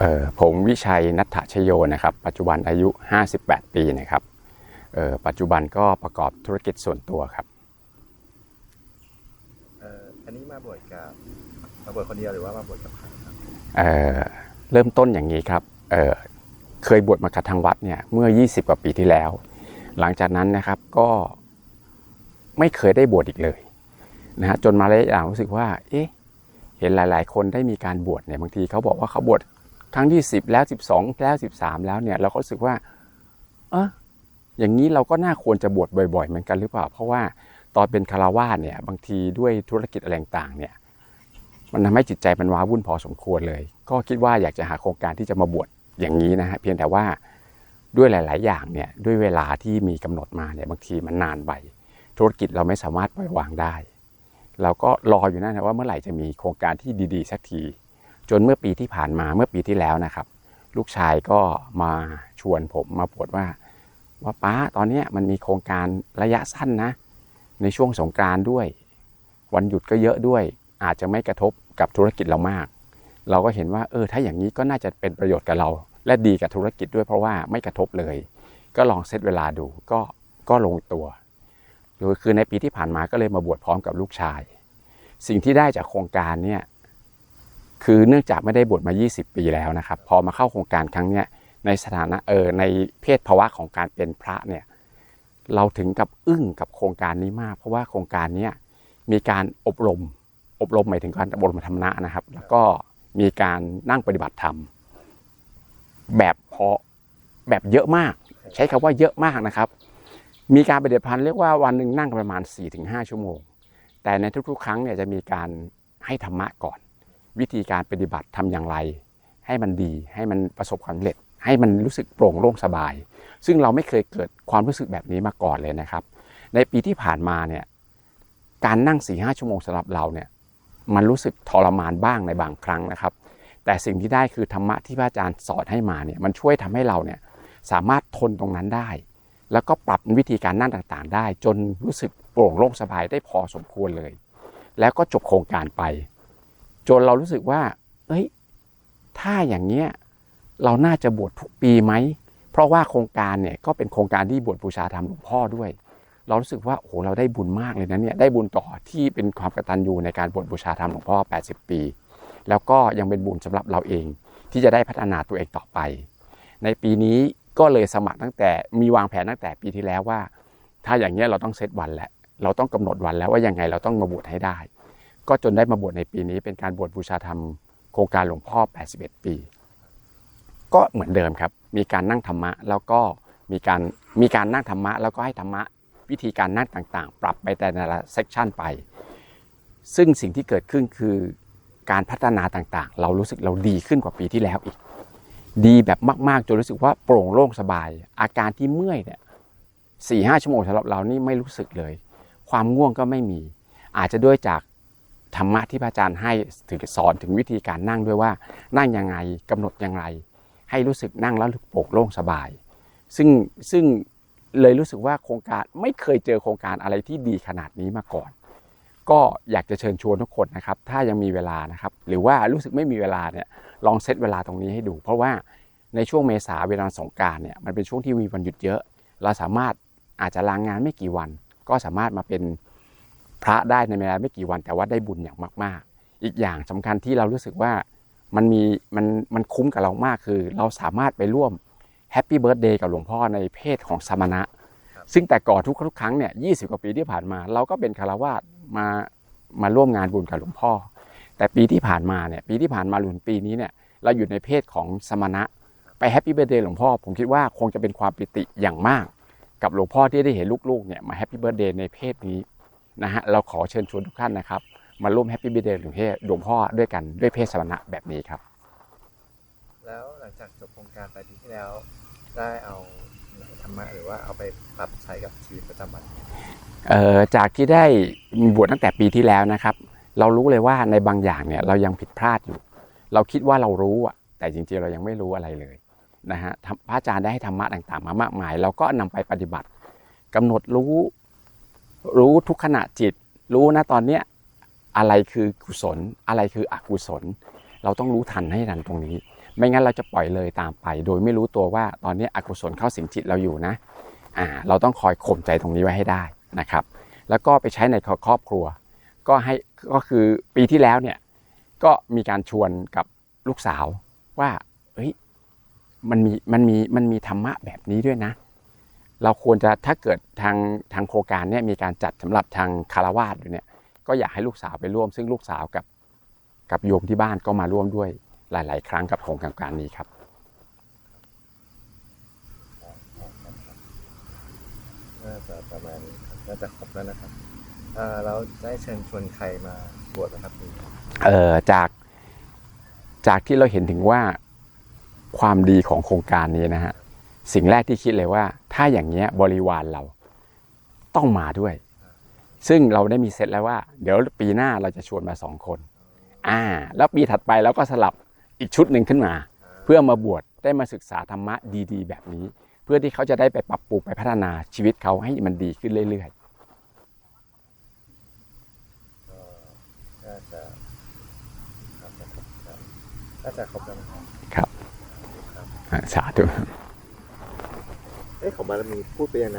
เอ่อผมวิชัยนัทธชโยนะครับ ปัจจุบันอายุ 58 ปีนะครับเอ่อปัจจุบันก็ประกอบธุรกิจส่วนตัวครับเอ่ออันนี้มาบวชกับมาบวชคนเดียวหรือว่ามาบวชกับใครครับเอ่อเริ่มต้นอย่างนี้ครับเอ่อเคยบวชมากับทางวัดเนี่ยเมื่อ 20 กว่าปีที่แล้ว หลังจากนั้นนะครับก็ไม่เคยได้บวชอีกเลยนะฮะจนมาระยะหลังรู้สึกว่า เอ๊ะเห็นหลาย ๆ คนได้มีการบวชเนี่ยบางทีเขาบอกว่าเขาบวช ครั้งที่10แล้ว12แล้ว13แล้วเนี่ยเราก็รู้สึกว่าเอออย่างนี้เราก็น่าควรจะบวชบ่อย ๆ เหมือนกันหรือเปล่า เพราะว่าตอนเป็นคารวาสเนี่ยบางทีด้วยธุรกิจอะไรต่างเนี่ย มันทำให้จิตใจมันว้าวุ่นพอสมควรเลย ก็คิดว่าอยากจะหาโครงการที่จะมาบวชอย่างนี้นะฮะเพียงแต่ว่าด้วยหลาย ๆ อย่างเนี่ยด้วยเวลาที่มีกำหนดมาเนี่ยบางทีมันนานไปธุรกิจเราไม่สามารถปล่อยวางได้ เราก็รออยู่นั่นนะว่าเมื่อไหร่จะมีโครงการที่ดี ๆ สักที จนเมื่อปีที่ผ่านมาเมื่อปีที่แล้วนะครับ ลูกชายก็มาชวนผมมาบวชว่า ว่าป้าตอนนี้มันมีโครงการระยะสั้นนะ ในช่วงสงกรานด้วย วันหยุดก็เยอะด้วย อาจจะไม่กระทบกับธุรกิจเรามาก เราก็เห็นว่าเออถ้าอย่างนี้ก็น่าจะเป็นประโยชน์กับเรา และดีกับธุรกิจด้วยเพราะว่าไม่กระทบเลย ก็ลองเซตเวลาดูก็ก็ลงตัวโดยคือในปีที่ผ่านมาก็เลยมาบวชพร้อมกับลูกชาย สิ่งที่ได้จากโครงการเนี่ย คือเนื่องจากไม่ได้บวชมา 20 ปีแล้วนะครับ พอมาเข้าโครงการครั้งเนี้ยในสถานะเออในเพศภาวะของการเป็นพระเนี่ยเราถึงกับอึ้งกับโครงการนี้มาก เพราะว่าโครงการนี้มีการอบรม อบรมหมายถึงการอบรมธรรมะนะครับ แล้วก็มีการนั่งปฏิบัติธรรม แบบพอแบบเยอะมาก ใช้คำว่าเยอะมากนะครับ มีการปฏิบัติพันธ์เรียกว่าวันหนึ่งนั่งประมาณ 4-5 ชั่วโมง แต่ในทุกๆ ครั้งเนี่ยจะมีการให้ธรรมะก่อน วิธีการปฏิบัติทำอย่างไร ให้มันดีให้มันประสบความสำเร็จ ให้มันรู้สึกโปร่งโล่งสบาย ซึ่งเราไม่เคยเกิดความรู้สึกแบบนี้มาก่อนเลยนะครับ ในปีที่ผ่านมาเนี่ยการนั่ง4ีหชั่วโมงสำหรับเราเนี่ยมันรู้สึกทรมานบ้างในบางครั้งนะครับ แต่สิ่งที่ได้คือธรรมะที่พระอาจารย์สอนให้มาเนี่ยมันช่วยทำให้เราเนี่ยสามารถทนตรงนั้นได้ แล้วก็ปรับวิธีการนั่งต่างๆ ได้ จนรู้สึกโปร่งโล่งสบายได้พอสมควรเลย แล้วก็จบโครงการไป จนเรารู้สึกว่า เอ้ย ถ้าอย่างเนี้ยเราน่าจะบวชทุกปีไหม เพราะว่าโครงการเนี่ยก็เป็นโครงการที่บวชบูชาธรรมหลวงพ่อด้วย เรารู้สึกว่าโอ้โหเราได้บุญมากเลยนะเนี่ยได้บุญต่อที่เป็นความกตัญญูในการบวชบูชาธรรมหลวงพ่อ 80 ปี แล้วก็ยังเป็นบุญสำหรับเราเอง ที่จะได้พัฒนาตัวเองต่อไป ในปีนี้ก็เลยสมัครตั้งแต่มีวางแผนตั้งแต่ปีที่แล้วว่า ถ้าอย่างเนี้ยเราต้องเซตวันแหละเราต้องกำหนดวันแล้วว่ายังไงเราต้องมาบวชให้ได้ ก็จนได้มาบวชในปีนี้เป็นการบวชบูชาธรรมโครงการหลวงพ่อ 81 ปี ก็เหมือนเดิมครับ มีการนั่งธรรมะแล้วก็มีการมีการนั่งธรรมะ แล้วก็ให้ธรรมะวิธีการนั่งต่างๆ ปรับไปแต่ละเซกชันไป ซึ่งสิ่งที่เกิดขึ้นคือการพัฒนาต่างๆ เรารู้สึกเราดีขึ้นกว่าปีที่แล้วอีก ดีแบบมากๆจนรู้สึกว่าโปร่งโล่งสบาย อาการที่เมื่อยเนี่ยสี่ห้าชั่วโมงสำหรับเรานี่ไม่รู้สึกเลย ความง่วงก็ไม่มี อาจจะด้วยจาก ธรรมะที่พระอาจารย์ให้ถึงสอนถึงวิธีการนั่งด้วยว่า นั่งยังไงกำหนดอย่างไร ให้รู้สึกนั่งแล้วโปร่งโล่งสบาย ซึ่งซึ่งเลยรู้สึกว่าโครงการไม่เคยเจอโครงการอะไรที่ดีขนาดนี้มาก่อน ก็อยากจะเชิญชวนทุกคนนะครับ ถ้ายังมีเวลานะครับ หรือว่ารู้สึกไม่มีเวลาเนี่ยลองเซตเวลาตรงนี้ให้ดู เพราะว่าในช่วงเมษาเวลาสงการเนี่ยมันเป็นช่วงที่มีวันหยุดเยอะ เราสามารถอาจจะลางงานไม่กี่วัน ก็สามารถมาเป็น พระได้ในเวลาไม่กี่วัน แต่ว่าได้บุญอย่างมาก ๆ อีกอย่างสำคัญที่เรารู้สึกว่ามันมีมันมันคุ้มกับเรามากคือ เราสามารถไปร่วมแฮปปี้เบิร์ดเดย์กับหลวงพ่อในเพศของสมณะ ซึ่งแต่ก่อนทุกทุกครั้งเนี่ยยีกว่าปีที่ผ่านมา เราก็เป็นคารวาสมามาร่วมงานบุญกับหลวงพ่อ แต่ปีที่ผ่านมาเนี่ยปีที่ผ่านมาหลุนปีนี้เนี่ยเราอยู่ในเพศของสมณะ ไปแฮปปี้เบิร์ดเดย์หลวงพ่อ ผมคิดว่าคงจะเป็นความปิติอย่างมาก กับหลวงพ่อที่ได้เห็นลูกๆเนี่ยมาแฮปปี้เบิร์ดเดย์ในเพศนี้ นะฮะเราขอเชิญชวนทุกท่านนะครับ มาร่วมแฮปปี้เบิร์ดเดย์หลวงพ่อหลวงพ่อด้วยกันด้วยเพศสมณะแบบนี้ครับ แล้วหลังจากจบโครงการไปปีที่แล้ว ได้เอาธรรมะหรือว่าเอาไปปรับใช้กับชีวิตประจำวัน เอ่อจากที่ได้บวชตั้งแต่ปีที่แล้วนะครับ เรารู้เลยว่าในบางอย่างเนี่ยเรายังผิดพลาดอยู่ เราคิดว่าเรารู้อะแต่จริงๆเรายังไม่รู้อะไรเลยนะฮะธรรมพระอาจารย์ได้ให้ธรรมะต่างๆมามากมาย เราก็นำไปปฏิบัติกำหนดรู้ รู้ทุกขณะจิต รู้นะตอนเนี้ยอะไรคือกุศล อะไรคืออกุศล เราต้องรู้ทันให้ทันตรงนี้ ไม่งั้นเราจะปล่อยเลยตามไป โดยไม่รู้ตัวว่าตอนนี้อกุศลเข้าสิงจิตเราอยู่นะอ่าเราต้องคอยข่มใจตรงนี้ไว้ให้ได้นะครับ แล้วก็ไปใช้ในครอบครัว ก็ให้ก็คือปีที่แล้วเนี่ยก็มีการชวนกับลูกสาวว่าเฮ้ยมันมีมันมีมันมีธรรมะแบบนี้ด้วยนะ เราควรจะถ้าเกิดทางทางโครงการเนี่ยมีการจัดสำหรับทางคารวาสอยู่เนี่ยก็อยากให้ลูกสาวไปร่วม ซึ่งลูกสาวกับกับโยมที่บ้านก็มาร่วมด้วยหลาย ๆ ครั้งกับโครงการนี้ครับน่าจะประมาณนี้ครับน่าจะครบแล้วนะครับอ่าแล้วได้เชิญชวนใครมาบวชนะครับพี่เอ่อจากจากที่เราเห็นถึงว่าความดีของโครงการนี้นะฮะสิ่งแรกที่คิดเลยว่า ถ้าอย่างเงี้ยบริวารเราต้องมาด้วย ซึ่งเราได้มีเซตแล้วว่า เดี๋ยวปีหน้าเราจะชวนมาสองคน อ่า แล้วปีถัดไปเราก็สลับอีกชุดหนึ่งขึ้นมา เพื่อมาบวชได้มาศึกษาธรรมะดีๆ แบบนี้ เพื่อที่เขาจะได้ไปปรับปรุงไปพัฒนาชีวิตเขาให้มันดีขึ้นเรื่อยก็น่าจะครบครับครับน่าจะครบแล้วครับครับสาธุ เอ๊ะของบารมีพูดไปยัง